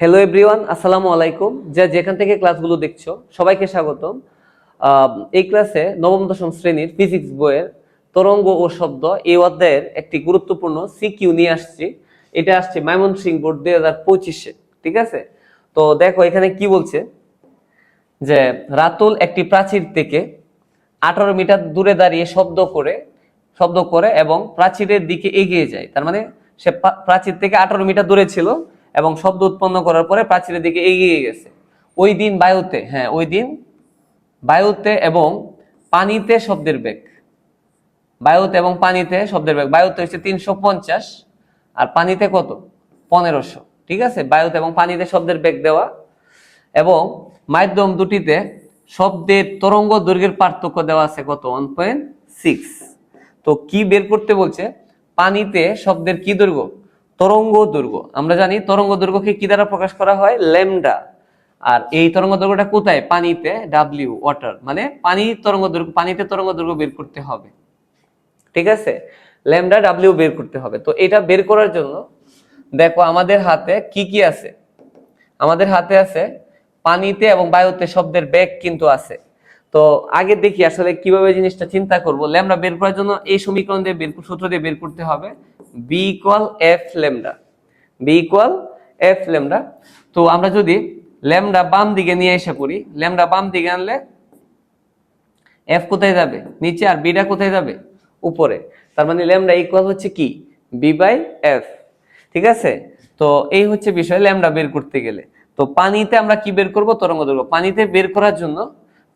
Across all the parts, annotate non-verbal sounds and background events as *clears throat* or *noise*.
Hello everyone আসসালামু আলাইকুম। যে যেখান থেকে ক্লাসগুলো দেখছ, সবাইকে স্বাগতম। এই ক্লাসে নবম, দশম শ্রেণির ফিজিক্স বইয়ের তরঙ্গ ও শব্দ এই অধ্যায়ের একটি গুরুত্বপূর্ণ সিকিউ নিয়ে আসছি। এটা আসছে ময়মনসিং বোর্ড দুই হাজার পঁচিশে, ঠিক আছে? তো দেখো এখানে কি বলছে? যে রাতুল একটি প্রাচীর থেকে আঠারো মিটার দূরে দাঁড়িয়ে শব্দ করে শব্দ করে এবং প্রাচীরের দিকে এগিয়ে যায়। তার মানে সে প্রাচীর থেকে আঠারো মিটার দূরে ছিল এবং শব্দ উৎপন্ন করার পরে প্রাচীরের দিকে এগিয়ে গেছে। ওই দিন বায়ুতে হ্যাঁ ওই দিন বায়ুতে এবং পানিতে শব্দের বেগ। বায়ুতে এবং পানিতে শব্দের বেগ। বায়ুতে হচ্ছে তিনশো পঞ্চাশ আর পানিতে কত? পনেরোশো। ঠিক আছে? বায়ুতে এবং পানিতে শব্দের বেগ দেওয়া এবং মাধ্যম দুটিতে শব্দের তরঙ্গ দৈর্ঘ্যের পার্থক্য দেওয়া আছে কত? ওয়ান পয়েন্ট সিক্স তো কি বের করতে বলছে? পানিতে শব্দের কি দৈর্ঘ্য? তরঙ্গ দুর্গ। আমরা জানি তরঙ্গ দৈর্ঘ্যকে কি দ্বারা প্রকাশ করা হয়? ল্যামডা। আর এই তরঙ্গ দৈর্ঘ্যটা কোথায়? পানিতে ডাব্লিউ ওয়াটার মানে পানি তরঙ্গ দৈর্ঘ্য পানিতে তরঙ্গ দৈর্ঘ্য বের করতে হবে। ঠিক আছে? ল্যামডা ডাব্লিউ বের করতে হবে। তো এটা বের করার জন্য দেখো আমাদের হাতে কি কি আছে? আমাদের হাতে আছে পানিতে এবং বায়ুতে শব্দের বেগ কিন্তু আছে। তো আগে দেখি আসলে কীভাবে জিনিসটা চিন্তা করব। ল্যামডা বের করার জন্য এই সমীকরণ দিয়ে বের সূত্র দিয়ে বের করতে হবে। B equal F lambda B equal F lambda তো আমরা যদি ল্যামডা বাম দিকে নিয়ে এসে পড়ি ল্যামডা বাম দিকে আনলে এফ কোথায় যাবে? নিচে আর বিটা কোথায় যাবে? উপরে। তার মানে ল্যামডা ইকুয়াল হচ্ছে কি? বি বাই এফ ঠিক আছে? তো এই হচ্ছে বিষয় ল্যামডা বের করতে গেলে। তো পানিতে আমরা কি বের করব? তরঙ্গ দৈর্ঘ্য। পানিতে বের করার জন্য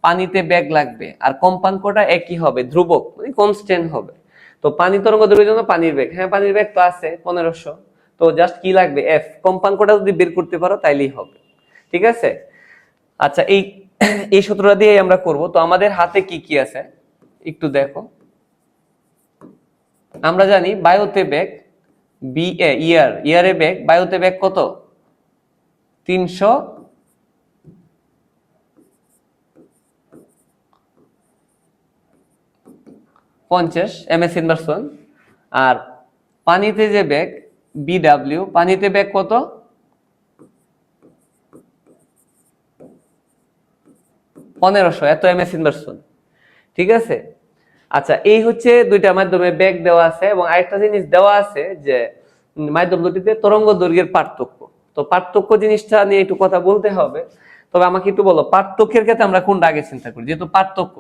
পানিতে ব্যাগ লাগবে। আর কম্পাঙ্কটা একই হবে, ধ্রুবক মানে কনস্ট্যান্ট হবে। তো পানি তরঙ্গ দৈর্ঘ্যের জন্য পানির বেগ। হ্যাঁ পানির বেগ তো আছে, পনেরোশো। তো জাস্ট কি লাগবে? এফ কম্পাঙ্কটা যদি বের করতে পারো, তাইলেই হবে। ঠিক আছে? আচ্ছা এই এই সূত্রটা দিয়ে আমরা করব। তো আমাদের হাতে কি কি আছে? একটু দেখো। আমরা জানি বায়ুতে বেগ বি এ ইয়ার ইয়ারে বেগ, বায়ুতে বেগ কত? তিনশো পঞ্চাশ এম এস ইনভার্সন আর পানিতে যে বেগ বিডাব্লিউ পানিতে বেগ কত? পনেরোশো, এত এম এস ইনভার্সন ঠিক আছে? আচ্ছা এই হচ্ছে দুইটা মাধ্যমে ব্যাগ দেওয়া আছে এবং আরেকটা জিনিস দেওয়া আছে যে মাধ্যম দুটিতে তরঙ্গ দৈর্ঘ্যের পার্থক্য। তো পার্থক্য জিনিসটা নিয়ে একটু কথা বলতে হবে। তবে আমাকে একটু বলো, পার্থক্যের ক্ষেত্রে আমরা কোনটা আগে চিন্তা করি? যেহেতু পার্থক্য।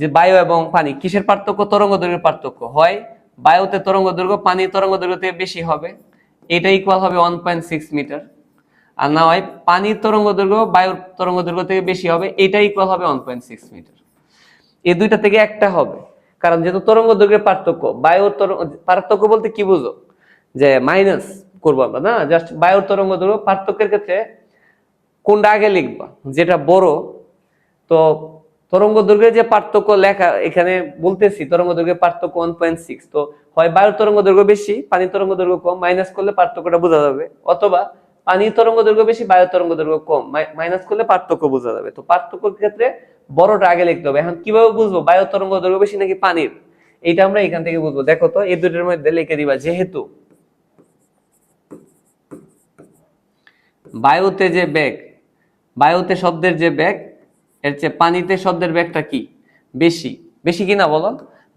যে বায়ু এবং পানি, কিসের পার্থক্য? তরঙ্গ দৈর্ঘ্যের পার্থক্য। হয় বায়ুতে তরঙ্গ দৈর্ঘ্য পানি তরঙ্গ দৈর্ঘ্য থেকে বেশি হবে। এটা ইকুয়াল হবে ওয়ান পয়েন্ট সিক্স মিটার আর না হয় পানির তরঙ্গ দৈর্ঘ্য বায়ুর তরঙ্গ দৈর্ঘ্য থেকে বেশি হবে, এটা ইকুয়াল হবে ওয়ান পয়েন্ট সিক্স মিটার এই দুইটা থেকে একটা হবে। কারণ যেহেতু তরঙ্গ দৈর্ঘ্যের পার্থক্য, বায়ুর তরঙ্গ, পার্থক্য বলতে কি বুঝো? যে মাইনাস করব আমরা, না? জাস্ট বায়ুর তরঙ্গ দৈর্ঘ্য পার্থক্যের ক্ষেত্রে কোনটা আগে লিখবা? যেটা বড়, তো তরঙ্গ দৈর্ঘ্যের যে পার্থক্য লেখা এখানে বলতেছি তরঙ্গ দৈর্ঘ্যের পার্থক্য ওয়ান পয়েন্ট সিক্স তো হয় বায়ুর তরঙ্গ দৈর্ঘ্য বেশি, পানি তরঙ্গ দৈর্ঘ্য কম মাইনাস করলে পার্থক্যটা বোঝা যাবে। অথবা পানি তরঙ্গ দৈর্ঘ্য বেশি বায়ুর তরঙ্গ দৈর্ঘ্য কম মাইনাস করলে পার্থক্য বোঝা যাবে। তো পার্থক্যের ক্ষেত্রে বড়টা আগে লিখতে হবে। এখন কীভাবে বুঝব? বায়ুর তরঙ্গ দৈর্ঘ্য বেশি নাকি পানির? এইটা আমরা এখান থেকে বুঝব। দেখো তো, এই দুটোর মধ্যে লিখে দিবা, যেহেতু বায়ুতে যে বেগ, বায়ুতে শব্দের যে বেগ এর চেয়ে পানিতে শব্দের ব্যাগটা কি? বেশি। বেশি কিনা বলো?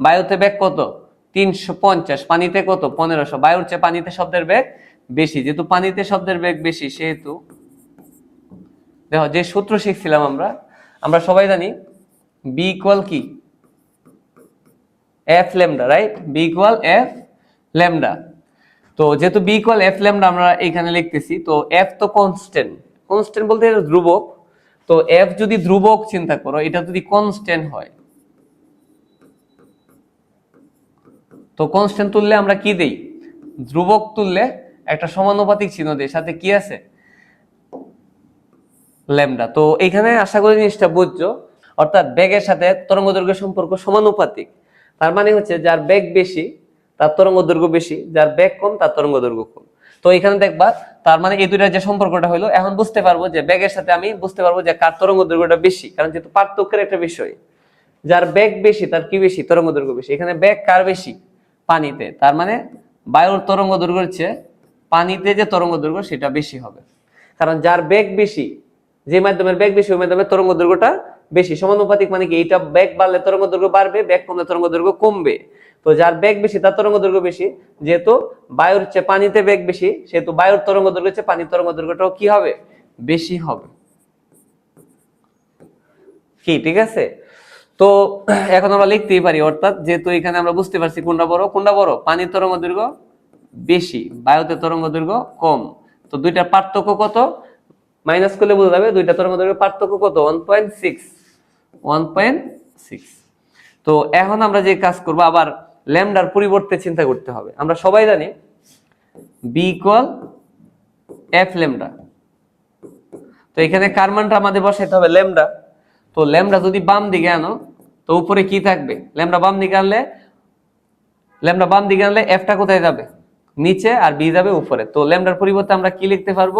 বায়ুতে ব্যাগ কত? তিনশো পঞ্চাশ। পানিতে কত? পনেরোশো। বায়ুর চেয়ে পানিতে শব্দের ব্যাগ বেশি। যেহেতু পানিতে শব্দের ব্যাগ বেশি, সেহেতু দেখো, যে সূত্র শিখছিলাম আমরা আমরা সবাই জানি বি ইকুয়াল কি? F lambda right B equal F lambda তো যেহেতু বি ইকুয়াল এফ ল্যামডা আমরা এখানে লিখতেছি, তো এফ তো কনস্ট্যান্ট কনস্ট্যান্ট বলতে ধ্রুবক। তো এফ যদি ধ্রুবক চিন্তা করো, এটা যদি কনস্ট্যান্ট হয়, তো কনস্ট্যান্ট তুললে আমরা কি দেই? ধ্রুবক তুললে একটা সমানুপাতিক চিহ্ন দেই, সাথে কি আছে? ল্যামডা। তো এখানে আশা করি জিনিসটা বুঝছ। অর্থাৎ বেগের সাথে তরঙ্গ দৈর্ঘ্যের সম্পর্ক সমানুপাতিক। তার মানে হচ্ছে যার বেগ বেশি, তার তরঙ্গ দৈর্ঘ্য বেশি, যার বেগ কম, তার তরঙ্গ দৈর্ঘ্য কম। তো এখানে দেখবা, তার মানে এই দুইটার যে সম্পর্কটা হলো এখন বুঝতে পারব যে বেগের সাথে আমি বুঝতে পারব যে কার তরঙ্গ দৈর্ঘ্যটা বেশি, কারণ যেহেতু পার্থক্যের একটা বিষয়। যার বেগ বেশি, তার কি বেশি? তরঙ্গ দৈর্ঘ্য বেশি। এখানে বেগ কার বেশি? পানিতে। তার মানে বায়ুর তরঙ্গ দৈর্ঘ্যের চেয়ে পানিতে যে তরঙ্গ দৈর্ঘ্য, সেটা বেশি হবে। কারণ যার বেগ বেশি, যে মাধ্যমের বেগ বেশি, ওই মাধ্যমের তরঙ্গ দৈর্ঘ্যটা বেশি। সমানুপাতিক মানে কি, এইটা বেগ বাড়লে তরঙ্গ দৈর্ঘ্য বাড়বে, বেগ কমলে তরঙ্গ দৈর্ঘ্য কমবে। তো যার বেগ বেশি, তার তরঙ্গ দৈর্ঘ্য বেশি। যেহেতু বায়ুর চেয়ে পানিতে বেগ বেশি, সেহেতু বায়ুর তরঙ্গ দৈর্ঘ্য চেয়ে পানির তরঙ্গ দৈর্ঘ্যটাও কি হবে? বেশি হবে। কি, ঠিক আছে? তো এখন আমরা লিখতেই পারি, অর্থাৎ যেহেতু এখানে আমরা বুঝতে পারছি কোনটা বড় কোনটা বড়? পানির তরঙ্গ দৈর্ঘ্য বেশি, বায়ুতে তরঙ্গ দৈর্ঘ্য কম। তো দুইটার পার্থক্য কত? মাইনাস করলে বোঝা যাবে দুইটা তরঙ্গ দৈর্ঘ্য পার্থক্য কত? One point six one point six তো এখন আমরা যে কাজ করব, আবার ল্যামডার পরিবর্তে চিন্তা করতে হবে। আমরা সবাই জানি বি ইকুয়াল এফ ল্যামডা তো এখানে কার মানটা আমাদের বসাইতে হবে? ল্যামডা তো ল্যামডা যদি বাম দিকে আনো, তো উপরে কি থাকবে? ল্যামডা বাম দিকে আনলে ল্যামডা বাম দিকে আনলে এফটা কোথায় যাবে? নিচে, আর বি যাবে উপরে। তো ল্যামডার পরিবর্তে আমরা কি লিখতে পারব?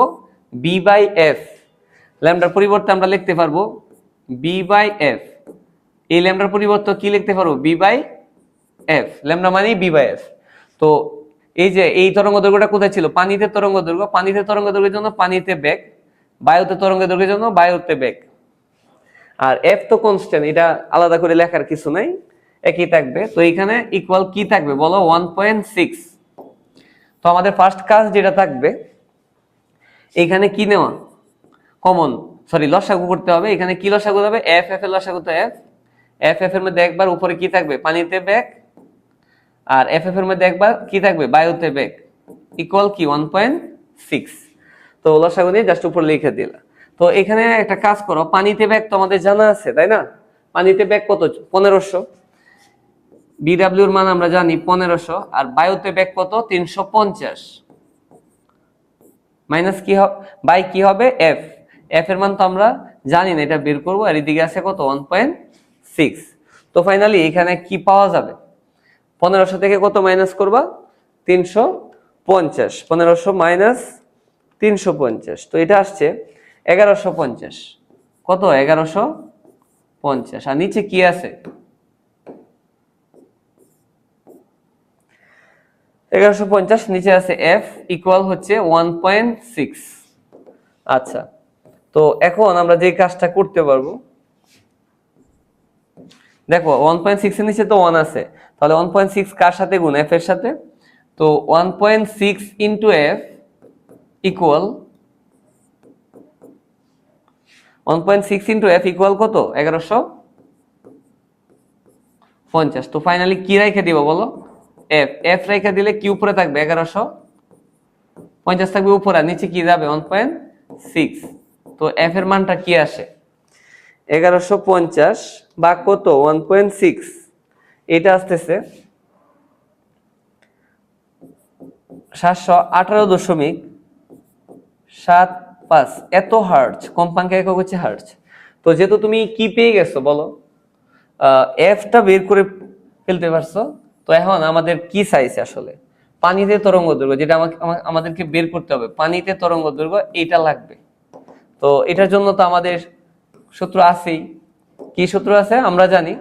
বি বাই এফ ল্যামডার পরিবর্তে আমরা লিখতে পারব বি বাই এফ এই ল্যামডার পরিবর্তে কি লিখতে পারব বি বাই এফ ল্যামডা মানে বি বাই এফ তো এই যে এই তরঙ্গ দৈর্ঘ্যটা কোথায় ছিল? পানিতে তরঙ্গ দৈর্ঘ্য। পানিতে তরঙ্গ দৈর্ঘ্যের জন্য পানিতে বেগ। বায়ুতে তরঙ্গ দৈর্ঘ্যের জন্য বায়ুতে বেগ। আর এফ তো কনস্ট্যান্ট এটা আলাদা করে লেখার কিছু নাই। একই থাকবে। তো এখানে ইকুয়াল কি থাকবে? বলো ওয়ান পয়েন্ট সিক্স তো আমাদের ফার্স্ট কাজ যেটা থাকবে, এখানে কি নেওয়া? কমন সরি, লসাগু করতে হবে। এখানে কি লসাগু হবে? এফ এফ এর লসাগু তো এফ এফ এফ এর মধ্যে একবার উপরে কি থাকবে? পানিতে ব্যাগ আর এফ এফ এর মধ্যে একবার কি থাকবে? বায়ুতে ব্যাগ ইকুয়াল কি? ওয়ান পয়েন্ট সিক্স তো লসাগু দিয়ে জাস্ট উপরে লিখে দিলা তো এখানে একটা কাজ করো, পানিতে ব্যাগ তো আমাদের জানা আছে, তাই না? পানিতে ব্যাগ কত? পনেরোশো। বিডাব্লিউর মান আমরা জানি পনেরোশো, আর বায়ুতে ব্যাগ কত? তিনশো পঞ্চাশ। মাইনাস কি হবে বাই কি হবে? এফ এফ এর মান তো আমরা জানি না, এটা বের করব, আর এদিকে আছে কত? ওয়ান পয়েন্ট সিক্স তো ফাইনালি এখানে কি পাওয়া যাবে? পনেরোশো থেকে কত মাইনাস করবা? তিনশো পঞ্চাশ। পনেরোশো মাইনাস তিনশো পঞ্চাশ। তো এটা আসছে এগারোশো পঞ্চাশ। কত? এগারোশো পঞ্চাশ। আর নিচে কি আছে? এগারোশো পঞ্চাশ, নিচে আছে এফ ইকুয়াল হচ্ছে ওয়ান পয়েন্ট সিক্স আচ্ছা। তো এখন আমরা যে কাজটা করতে পারব, দেখো ওয়ান পয়েন্ট সিক্স এর নিচে তো ওয়ান আছে, তাহলে ওয়ান পয়েন্ট সিক্স কার সাথে গুণ? এফ এর সাথে? তো one point six into F equal one point six into F equal কত? এগারোশো পঞ্চাশ। তো ফাইনালি কি রেখে দিব বলো? এফ এফ রেখে দিলে কি উপরে থাকবে? এগারোশো পঞ্চাশ থাকবে উপরে নিচে কি যাবে? ওয়ান পয়েন্ট সিক্স তো এফ এর মানটা কি আসে? এগারোশো পঞ্চাশ বা কত? ওয়ান পয়েন্ট সিক্স এটা আসতেছে সাতশো আঠারো দশমিক সাত পাঁচ। এত হার্জ কম্পাঙ্কে একক হচ্ছে হার্জ তো যেহেতু তুমি কি পেয়ে গেছো বলো এফটা বের করে ফেলতে পারছ, তো এখন আমাদের কি চাইছে আসলে? পানিতে তরঙ্গ দৈর্ঘ্য, যেটা আমাকে, আমাদেরকে বের করতে হবে, পানিতে তরঙ্গ দৈর্ঘ্য, এইটা লাগবে। তো এটার জন্য তো আমাদের সূত্র আছেই। কি সূত্র আছে? আমরা জানি।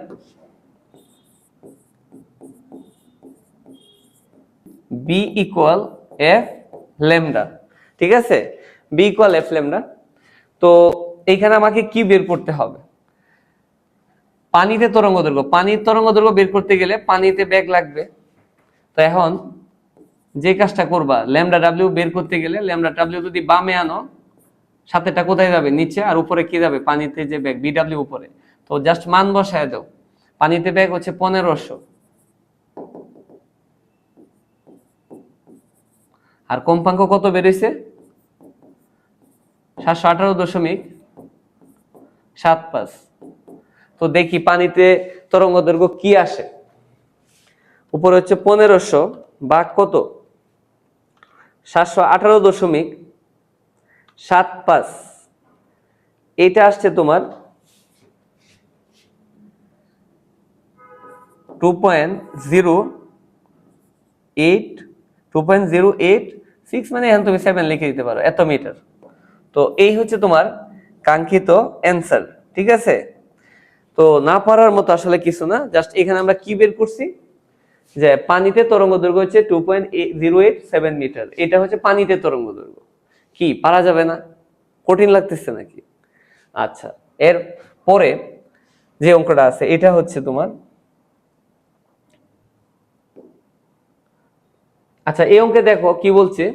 বি ইকুয়াল এফ ল্যামডা ঠিক আছে? বি ইকুয়াল এফ ল্যামডা তো এইখানে আমাকে কি বের করতে হবে? পানিতে তরঙ্গ দৈর্ঘ্য। পানির তরঙ্গ দৈর্ঘ্য বের করতে গেলে পানিতে ব্যাগ লাগবে। তো এখন যে কাজটা করবা ল্যামডা ডাব্লিউ বের করতে গেলে ল্যামডা ডাব্লিউ যদি বামে আনো সাথেটা কোথায় যাবে? নিচে আর উপরে কি যাবে? পানিতে যে ব্যাগ বিডাব্লিউ উপরে। তো জাস্ট মান বসায় দাও। পানিতে ব্যাগ হচ্ছে পনেরোশো। আর কম্পাঙ্ক কত বেরোইছে সাতশো আঠারো দশমিক সাত পাঁচ। তো দেখি পানিতে তরঙ্গ দৈর্ঘ্য কি আসে? উপরে হচ্ছে পনেরোশো বা কত? সাতশো আঠারো দশমিক সাত পাঁচ। এটা আসছে তোমার two point zero eight two point zero eight six মানে এখন তুমি সেভেন লিখে দিতে পারো, এত মিটার তো এই হচ্ছে তোমার কাঙ্ক্ষিত অ্যান্সার ঠিক আছে? তো না পারার মতো আসলে কিছু না জাস্ট এখানে আমরা কি বের করছি? যে পানিতে তরঙ্গ দৈর্ঘ্য হচ্ছে two point zero eight seven metre এটা হচ্ছে পানিতে তরঙ্গ দৈর্ঘ্য কি, পারা যাবে না? কঠিন লাগতেছে নাকি? আচ্ছা এর পরে যে অঙ্কটা আছে, এটা হচ্ছে তোমার আচ্ছা এই অঙ্কে দেখো কি বলছে?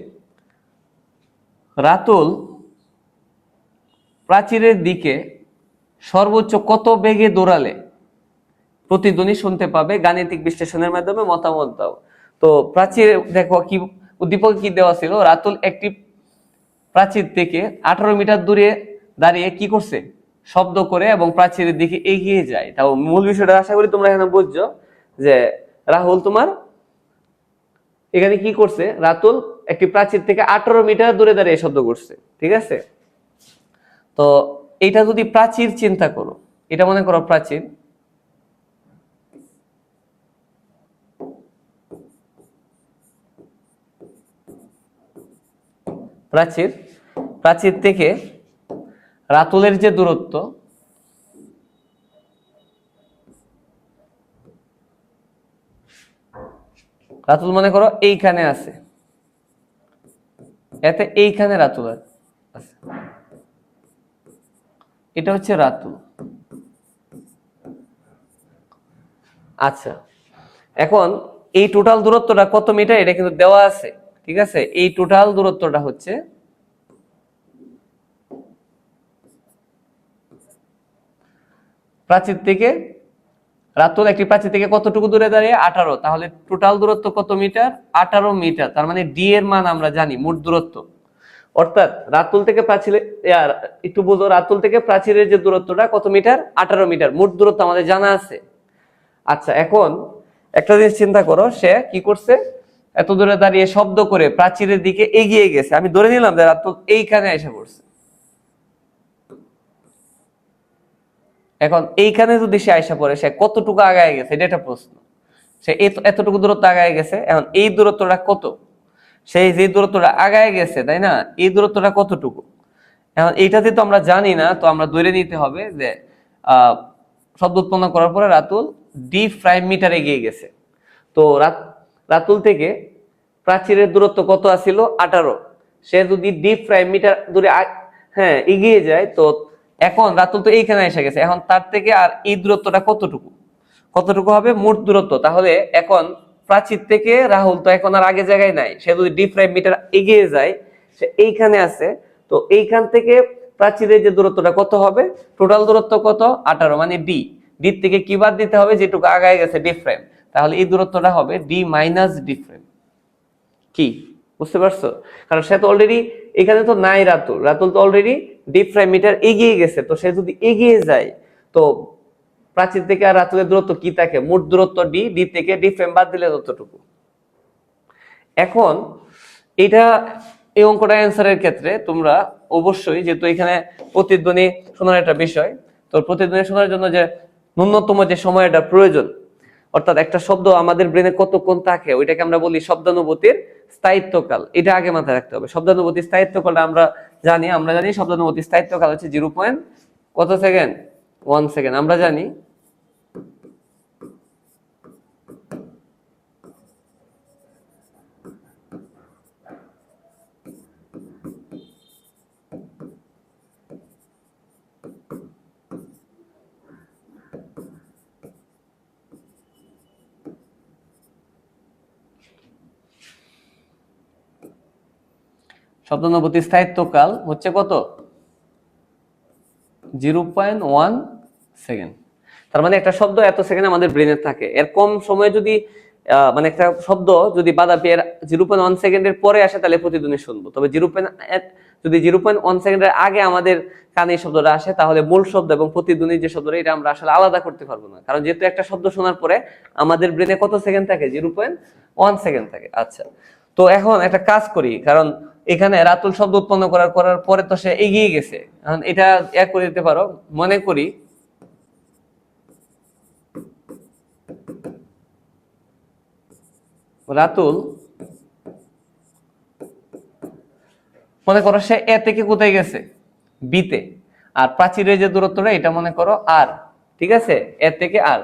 রাতুল প্রাচীরের দিকে সর্বোচ্চ কত বেগে দৌড়ালে? প্রতিধ্বনি শুনতে পাবে, গাণিতিক বিশ্লেষণের মাধ্যমে মতামত দাও। তো প্রাচীর, দেখো কি, উদ্দীপক কি দেওয়া ছিল? রাতুল একটি প্রাচীর থেকে আঠারো মিটার দূরে দাঁড়িয়ে কি করছে? শব্দ করে এবং প্রাচীরের দিকে এগিয়ে যায়। তাও মূল বিষয়টা। আশা করি তোমরা এখানে বুঝছ যে রাহুল তোমার এখানে কি করছে? রাতুল একটি প্রাচীর থেকে আঠারো মিটার দূরে দাঁড়িয়ে শব্দ করছে। ঠিক আছে? তো এটা যদি প্রাচীর চিন্তা করো, এটা মনে করো প্রাচীর। প্রাচীর প্রাচীর থেকে রাতুলের যে দূরত্ব, রাতুল মনে করো এইখানে আছে। এতে এইখানে রাতুল আছে। এটা হচ্ছে রাতুল। আচ্ছা এখন এই টোটাল দূরত্বটা কত মিটার? এটা কিন্তু দেওয়া আছে। ঠিক আছে? এই টোটাল দূরত্বটা হচ্ছে প্রাচীর থেকে, রাতুল একটি প্রাচীর থেকে কতটুকু দূরে দাঁড়িয়ে? আঠারো। তাহলে টোটাল দূরত্ব কত মিটার? আঠারো মিটার। তার মানে ডি এর মান আমরা জানি, মোট দূরত্ব। অর্থাৎ রাতুল থেকে প্রাচীরে একটু বুঝো, রাতুল থেকে প্রাচীরের যে দূরত্বটা কত মিটার? আঠারো মিটার। মোট দূরত্ব আমাদের জানা আছে। আচ্ছা এখন একটা জিনিস চিন্তা করো, সে কি করছে? এত দূরে দাঁড়িয়ে শব্দ করে প্রাচীরের দিকে এগিয়ে গেছে। আমি ধরে নিলাম যে রাতুল এইখানে এসে পড়ছে। এখন এইখানে যদি সে আয়সা পড়ে, সে কতটুকু আগায় গেছে, এটা একটা প্রশ্ন। সে এতটুকু দূরত্ব আগায় গেছে, এখন এই দূরত্বটা কত? সেই যে দূরত্বটা আগায় গেছে, তাই না? এই দূরত্বটা কতটুকু? এখন এইটাতে তো আমরা জানি না, তো আমরা ধরে নিতে হবে যে শব্দ উৎপন্ন করার পরে রাতুল ডি প্রাইম মিটার এগিয়ে গেছে। তো রাত- রাতুল থেকে প্রাচীরের দূরত্ব কত আছিল? আঠারো। সে যদি ডিপ প্রাইম মিটার দূরে হ্যাঁ এগিয়ে যায়, তো এখন রাতুল তো এইখানে এসে গেছে। এখন তার থেকে আর এই দূরত্বটা কতটুকু? কতটুকু হবে? মোট দূরত্ব। তাহলে এখন প্রাচীর থেকে রাহুল তো এখন আর আগে জায়গায় নাই। সে যদি ডিপ প্রাইম মিটার এগিয়ে যায়, সে এইখানে আছে। তো এইখান থেকে প্রাচীরের যে দূরত্বটা কত হবে? টোটাল দূরত্ব কত? আঠারো মানে ডি ডি থেকে কি বাদ দিতে হবে? যেটুকু আগায় গেছে ডি প্রাইম তাহলে এই দূরত্বটা হবে ডি মাইনাস ডি প্রাইম কি? বুঝতে পারছ? কারণ সে তো অলরেডি এখানে তো নাই রাতুল। রাতুল তো অলরেডি ডি প্রাইম মিটার এগিয়ে গেছে। তো সে যদি এগিয়ে যায়, তো প্রাচীর থেকে আর রাতুলের দূরত্ব কি থাকে? মোট দূরত্ব ডি ডি থেকে ডি প্রাইম বাদ দিলে ততটুকু এখন, এটা এই অঙ্কটা অ্যান্সারের ক্ষেত্রে তোমরা অবশ্যই, যেহেতু এখানে প্রতিধ্বনি শোনার একটা বিষয়, তো প্রতিধ্বনি শোনার জন্য যে ন্যূনতম যে সময়টা প্রয়োজন অর্থাৎ একটা শব্দ আমাদের ব্রেনে কতক্ষণ থাকে, ওইটাকে আমরা বলি শব্দানুভূতির স্থায়িত্বকাল। এটা আগে মাথায় রাখতে হবে। শব্দানুভূতির স্থায়িত্বকালটা আমরা জানি আমরা জানি শব্দানুভূতির স্থায়িত্বকাল হচ্ছে জিরো পয়েন্ট কত সেকেন্ড ওয়ান সেকেন্ড আমরা জানি শব্দানুভূতির স্থায়িত্বকাল হচ্ছে কত? Zero point one second. তার মানে একটা শব্দ এত সেকেন্ড আমাদের ব্রেনে থাকে। এর কম সময়ে যদি মানে একটা শব্দ যদি বাধা পেয়ে জিরো পয়েন্ট ওয়ান সেকেন্ডের পরে আসে, তাহলে প্রতিধ্বনি শুনব। তবে জিরো পয়েন্ট, যদি জিরো পয়েন্ট ওয়ান সেকেন্ডের আগে আমাদের কানে এই শব্দটা আসে, তাহলে মূল শব্দ এবং প্রতিধ্বনির যে শব্দটা, এটা আমরা আসলে আলাদা করতে পারব না। কারণ যেহেতু একটা শব্দ শোনার পরে আমাদের ব্রেনে কত সেকেন্ড থাকে? জিরো পয়েন্ট ওয়ান সেকেন্ড থাকে। আচ্ছা তো এখন একটা কাজ করি। কারণ এখানে রাতুল শব্দ উৎপন্ন করার করার পরে তো সে এগিয়ে গেছে। এটা এক করে দিতে পারো। মনে করি রাতুল মনে করো সে এ থেকে কোথায় গেছে? বিতে। আর প্রাচীরের যে দূরত্বটা, এটা মনে করো আর। ঠিক আছে? এ থেকে আর।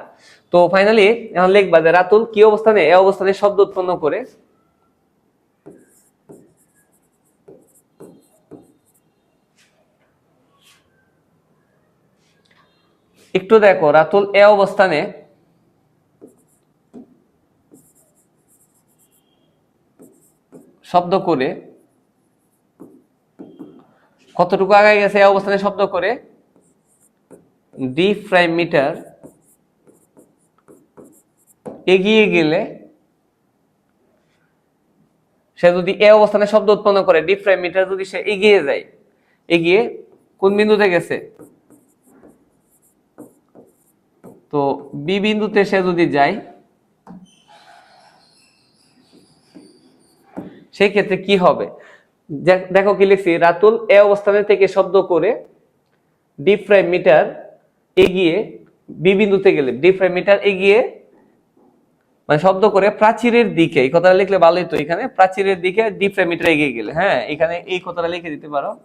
তো ফাইনালি এখন লিখবা যে রাতুল কি অবস্থানে, এ অবস্থানে শব্দ উৎপন্ন করে? একটু দেখো, রাতুল এ অবস্থানে। শব্দ করে। কতটুকু আগায় গেছে এই অবস্থানে শব্দ করে? ডি মিটার এগিয়ে গেলে সে যদি এ অবস্থানে শব্দ উৎপন্ন করে ডি মিটার যদি সে এগিয়ে যায়, এগিয়ে কোন বিন্দুতে গেছে? তো বি বিন্দুতে সে যদি যায়, সেই ক্ষেত্রে কি হবে? দেখ- কি লিখছি, রাতুল এ অবস্থানে থেকে শব্দ করে ডি প্রাইম মিটার এগিয়ে বি বিন্দুতে গেলে ডি প্রাইম মিটার এগিয়ে মানে শব্দ করে প্রাচীরের দিকে, এই কথাটা লিখলে ভালোই তো এখানে, প্রাচীরের দিকে ডি প্রাইম মিটার এগিয়ে গেলে। হ্যাঁ এখানে এই কথাটা লিখে দিতে পারো।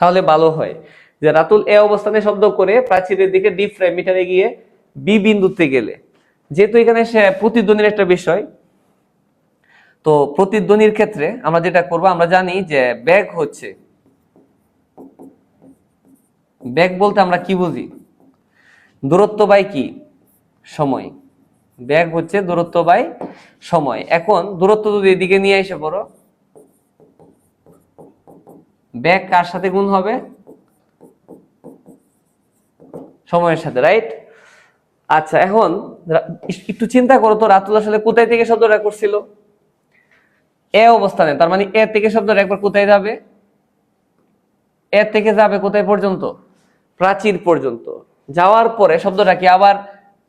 তাহলে ভালো হয়। যে রাতুল এ অবস্থানে শব্দ করে প্রাচীরের দিকে ডি প্রাইম মিটারে গিয়ে বি বিন্দুতে গেলে। যেহেতু এখানে সে প্রতিদ্বন্দ্বীর একটা বিষয়, তো প্রতিদ্বন্দ্বীর ক্ষেত্রে আমরা যেটা করব, আমরা জানি যে ব্যাগ হচ্ছে। ব্যাগ বলতে আমরা কি বুঝি? দূরত্ব বাই কি? সময়। ব্যাগ হচ্ছে দূরত্ব বাই সময়। এখন দূরত্ব যদি এদিকে নিয়ে এসে পড়ো ব্যাগ কার সাথে গুণ হবে? সময়ের সাথে রাইট আচ্ছা এখন একটু চিন্তা করো তো, রাতুল আসলে কোথায় থেকে শব্দটা করছিল? এ অবস্থানে, তার মানে এ থেকে শব্দ রেকর্ড কোথায় যাবে? এ থেকে যাবে কোথায় পর্যন্ত? প্রাচীর পর্যন্ত। যাওয়ার পরে শব্দটা কি আবার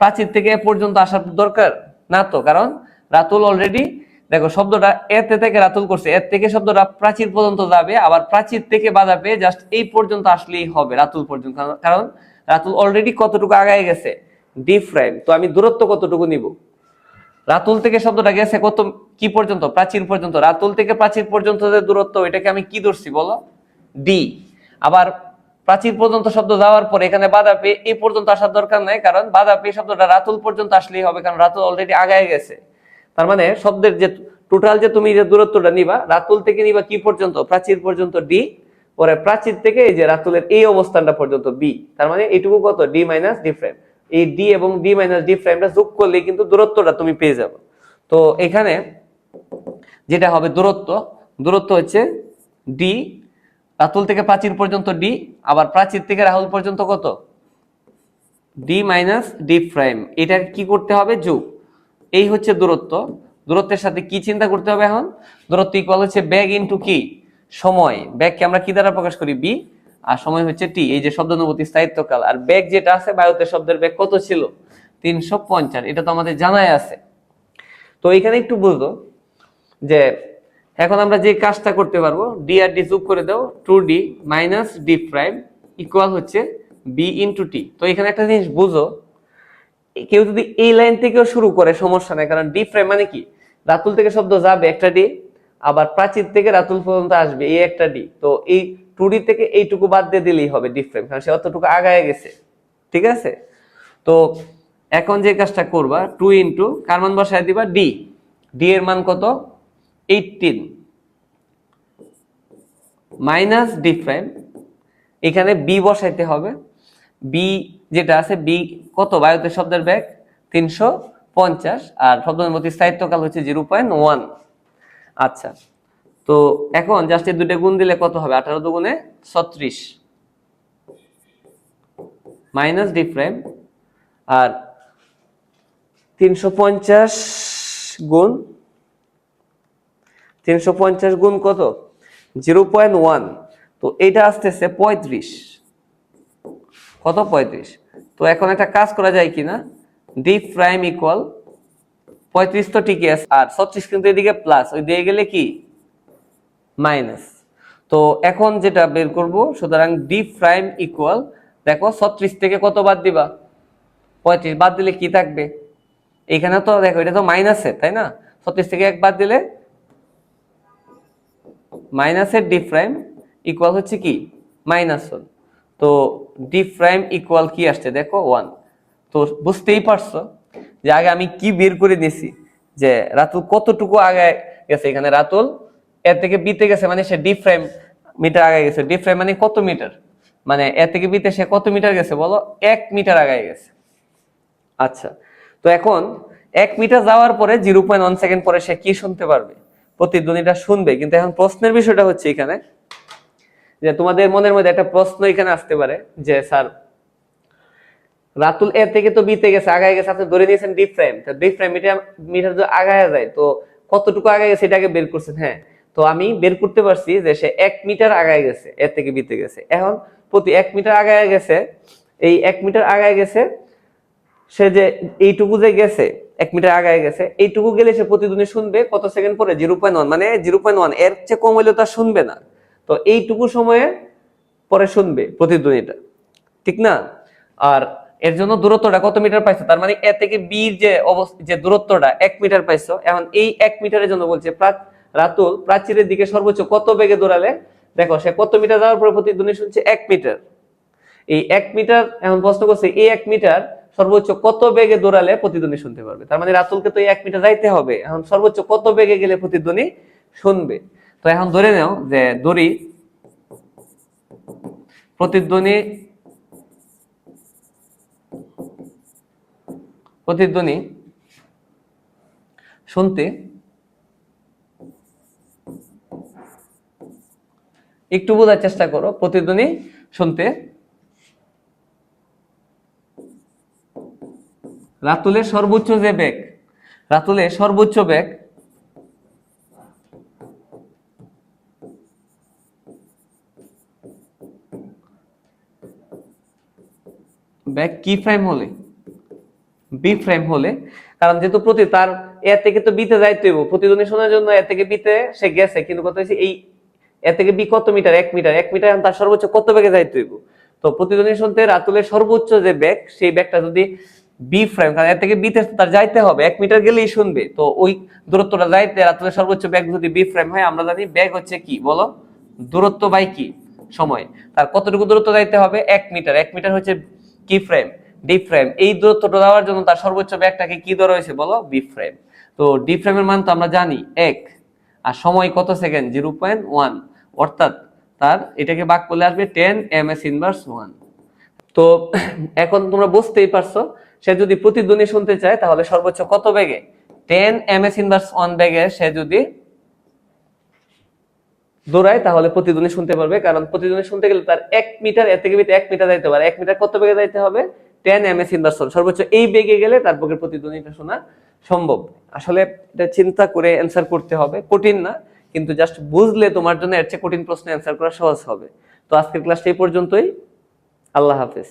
প্রাচীর থেকে পর্যন্ত আসার দরকার? না তো, কারণ রাতুল অলরেডি দেখো, শব্দটা এতে থেকে রাতুল করছে। এর থেকে শব্দটা প্রাচীর পর্যন্ত যাবে, আবার প্রাচীর থেকে বাধা পেয়ে জাস্ট এই পর্যন্ত আসলেই হবে, রাতুল পর্যন্ত। কারণ- রাতুল অলরেডি কতটুকু আগায় গেছে? ডি প্রাইম তো আমি দূরত্ব কতটুকু নিব? রাতুল থেকে শব্দটা গেছে কত, কি পর্যন্ত? প্রাচীর পর্যন্ত। রাতুল থেকে প্রাচীর পর্যন্ত যে দূরত্ব এটাকে আমি কি ধরছি বলো? ডি আবার প্রাচীর পর্যন্ত শব্দ যাওয়ার পরে এখানে বাধা পেয়ে এই পর্যন্ত আসার দরকার নাই, কারণ বাধা পেয়ে শব্দটা রাতুল পর্যন্ত আসলেই হবে, কারণ রাতুল অলরেডি আগায় গেছে। তার মানে শব্দের যে টোটাল যে তুমি যে দূরত্বটা নিবা, রাতুল থেকে নিবা কি পর্যন্ত? প্রাচীর পর্যন্ত ডি পরে প্রাচীর থেকে এই যে রাতুলের এই অবস্থানটা পর্যন্ত বি তার মানে এইটুকু কত? ডি মাইনাস ডি ফ্রেম এই ডি এবং ডি মাইনাস ডি ফ্রেমটা যোগ করলে কিন্তু দূরত্বটা তুমি পেয়ে যাবে। তো এখানে যেটা হবে দূরত্ব দূরত্ব হচ্ছে ডি রাতুল থেকে প্রাচীর পর্যন্ত ডি আবার প্রাচীর থেকে রাহুল পর্যন্ত কত? ডি মাইনাস ডি প্রাইম এটা কি করতে হবে? যোগ। এই হচ্ছে দূরত্ব। দূরত্বের সাথে কি চিন্তা করতে হবে এখন? দূরত্ব ইকুয়াল হচ্ছে ব্যাগ ইনটু কি? সময়। ব্যাগকে আমরা কি দ্বারা প্রকাশ করি? বি আর সময় হচ্ছে টি এই যে শব্দানুভূতি, স্থায়িত্বকাল। আর ব্যাগ যেটা আছে, বায়ুতে শব্দের ব্যাগ কত ছিল? তিনশো পঞ্চাশ। এটা তো আমাদের জানাই আছে। তো এখানে একটু বুঝলো যে এখন আমরা যে কাজটা করতে পারব ডি আর ডি যোগ করে দাও two D minus D prime equal হচ্ছে বি ইন্টু টি তো এখানে একটা জিনিস বুঝো কেউ যদি এই লাইন থেকেও শুরু করে, সমস্যা নাই। কারণ ডি প্রাইম মানে কি? রাতুল থেকে শব্দ যাবে একটা ডি আবার প্রাচীর থেকে রাতুল পর্যন্ত আসবে এই একটা ডি তো এই টু ডি থেকে এইটুকু বাদ দিয়ে দিলেই হবে ডি প্রাইম কারণ সে অতটুকু আগায় গেছে। ঠিক আছে? তো এখন যে কাজটা করবা টু ইন্টু কার মান বসায় দিবা? ডি ডি এর মান কত? এইটিন মাইনাস ডি প্রাইম এখানে বি বসাইতে হবে। বি যেটা আছে বি কত? বায়ুতে শব্দের ব্যাগ তিনশো পঞ্চাশ, আর শব্দের মধ্যে স্থায়িত্বকাল হচ্ছে জিরো পয়েন্ট ওয়ান। আচ্ছা তো এখন জাস্ট এই দুটো গুণ দিলে কত হবে? আঠারো দুগুণে ছত্রিশ। মাইনাস ডি প্রাইম আর তিনশো পঞ্চাশ গুণ, তিনশো পঞ্চাশ গুণ কত? Zero point one. তো এইটা আসতেছে পঁয়ত্রিশ। কত? পঁয়ত্রিশ। তো এখন একটা কাজ করা যায় কিনা? ডি প্রাইম ইকুয়াল পঁয়ত্রিশ তো ঠিকই আছে। আর ছত্রিশ কিন্তু এদিকে প্লাস ওই দিয়ে গেলে কি? মাইনাস তো এখন যেটা বের করব, সুতরাং ডি প্রাইম ইকুয়াল দেখো ছত্রিশ থেকে কত বাদ দিবা? পঁয়ত্রিশ বাদ দিলে কি থাকবে? এখানে তো দেখো, এটা তো মাইনাসে তাই না? ছত্রিশ থেকে এক বাদ দিলে মাইনাসের ডি প্রাইম ইকুয়াল হচ্ছে কি? মাইনাস ওয়ান তো ডি প্রাইম ইকুয়াল কি আসছে? দেখো ওয়ান তো বুঝতেই পারছ যে আগে আমি কি বের করে নিয়েছি? যে রাতুল কতটুকু আগে গেছে এখানে? রাতুল এর থেকে বিতে গেছে মানে সে ডি প্রাইম মিটার আগে গেছে। ডি প্রাইম মানে কত মিটার মানে এর থেকে বিতে সে কত মিটার গেছে বলো? এক মিটার আগে গেছে। আচ্ছা তো এখন এক মিটার যাওয়ার পরে জিরো পয়েন্ট ওয়ান সেকেন্ড পরে সে কি শুনতে পারবে? প্রতিধ্বনিটা শুনবে, কিন্তু এখন প্রশ্নের বিষয়টা হচ্ছে এখানে যে তোমাদের মনের মধ্যে একটা প্রশ্ন এখানে আসতে পারে, যে স্যার, রাতুল এ থেকে তো বিতে গেছে, আগায় গেছে, আপনি ধরে নিয়েছেন ডি ফ্রেম তো ডি ফ্রেম মিটার মিটার যদি আগায় যায়, তো কতটুকু আগায় গেছে এটাকে বের করছেন? হ্যাঁ তো আমি বের করতে পারছি যে সে এক মিটার আগায় গেছে, এর থেকে বিতে গেছে। এখন প্রতি এক মিটার আগায় গেছে, এই এক মিটার আগায় গেছে, সে যে এইটুকু যে গেছে, এক মিটার আগায় গেছে, এইটুকু গেলে সে প্রতিধ্বনি শুনবে কত সেকেন্ড পরে? জিরো পয়েন্ট ওয়ান মানে জিরো পয়েন্ট ওয়ানের চেয়ে কম হলেও তা শুনবে না। তো এইটুকু সময়ে পরে শুনবে প্রতিধ্বনিটা। ঠিক না? আর এর জন্য দূরত্বটা কত মিটার পাইছো? তার মানে এ থেকে বি যে অবস্থা, যে দূরত্বটা এক মিটার পাইছো। এখন এই এক মিটারের জন্য বলছে রাতুল, প্রাচীরের দিকে সর্বোচ্চ কত বেগে দৌড়ালে? দেখো, সে কত মিটার যাওয়ার পরে প্রতিধ্বনি শুনছে এক মিটার। এই এক মিটার, এখন প্রশ্ন করছে, এই এক মিটার সর্বোচ্চ কত বেগে দৌড়ালে প্রতিধ্বনি শুনতে পারবে? তার মানে রাতুলকে তো এই এক মিটার যাইতে হবে। এখন সর্বোচ্চ কত বেগে গেলে প্রতিধ্বনি শুনবে? তো এখন ধরে নাও যে দড়ি প্রতিধ্বনি প্রতিধ্বনি শুনতে একটু বোঝার চেষ্টা করো, প্রতিধ্বনি শুনতে। রাতুলের সর্বোচ্চ যে বেগ, রাতুলের সর্বোচ্চ বেগ ব্যাগ কি ফ্রেম হলে বি ফ্রেম হলে, কারণ যেহেতু প্রতি তার এ থেকে তো বিতে যাইতে হইব প্রতিদ্বন্দ্বী শোনার জন্য এ থেকে বিতে সে গেছে, কিন্তু কথা হচ্ছে এই এ থেকে বি কত মিটার? এক মিটার। এক মিটার তার সর্বোচ্চ কত বেগে যাইতে হইব? তো প্রতিদ্বন্দ্বী শুনতে রাতুলের সর্বোচ্চ যে ব্যাগ সেই ব্যাগটা যদি বি ফ্রেম কারণ এর থেকে বিতে তার যাইতে হবে, এক মিটার গেলেই শুনবে। তো ওই দূরত্বটা যাইতে রাতুলের সর্বোচ্চ ব্যাগ যদি বি ফ্রেম হয়, আমরা জানি ব্যাগ হচ্ছে কি? বলো? দূরত্ব বাই কি সময়। তার কতটুকু দূরত্ব যাইতে হবে? এক মিটার। এক মিটার হচ্ছে কি ফ্রেম ডি ফ্রেম এই দূরত্বটা দেওয়ার জন্য তার সর্বোচ্চ ব্যাগটাকে কি ধরা হয়েছে বলো? বি ফ্রেম তো ডি ফ্রেমের মান তো আমরা জানি, এক। আর সময় কত সেকেন্ড? জিরো পয়েন্ট ওয়ান অর্থাৎ তার এটাকে বাক করলে আসবে ten M S inverse one তো *clears throat* এখন তোমরা বুঝতেই পারছ, সে যদি প্রতিধ্বনি শুনতে চায় তাহলে সর্বোচ্চ কত বেগে? Ten M S inverse one বেগে সে যদি দৌড়ায়, তাহলে প্রতিধ্বনি শুনতে পারবে, কারণ প্রতিধ্বনি শুনতে গেলে তার এক মিটার এর থেকে এক মিটার যাইতে পারে। এক মিটার কত বেগে যাইতে হবে? টেন এম এস ইনভার্স সর্বোচ্চ এই বেগে গেলে তার পক্ষে প্রতিধ্বনিটা শোনা সম্ভব। আসলে এটা চিন্তা করে অ্যান্সার করতে হবে। কঠিন না, কিন্তু জাস্ট বুঝলে তোমার জন্য এর চেয়ে কঠিন প্রশ্ন অ্যান্সার করা সহজ হবে। তো আজকের ক্লাসটা এই পর্যন্তই। আল্লাহ হাফেজ।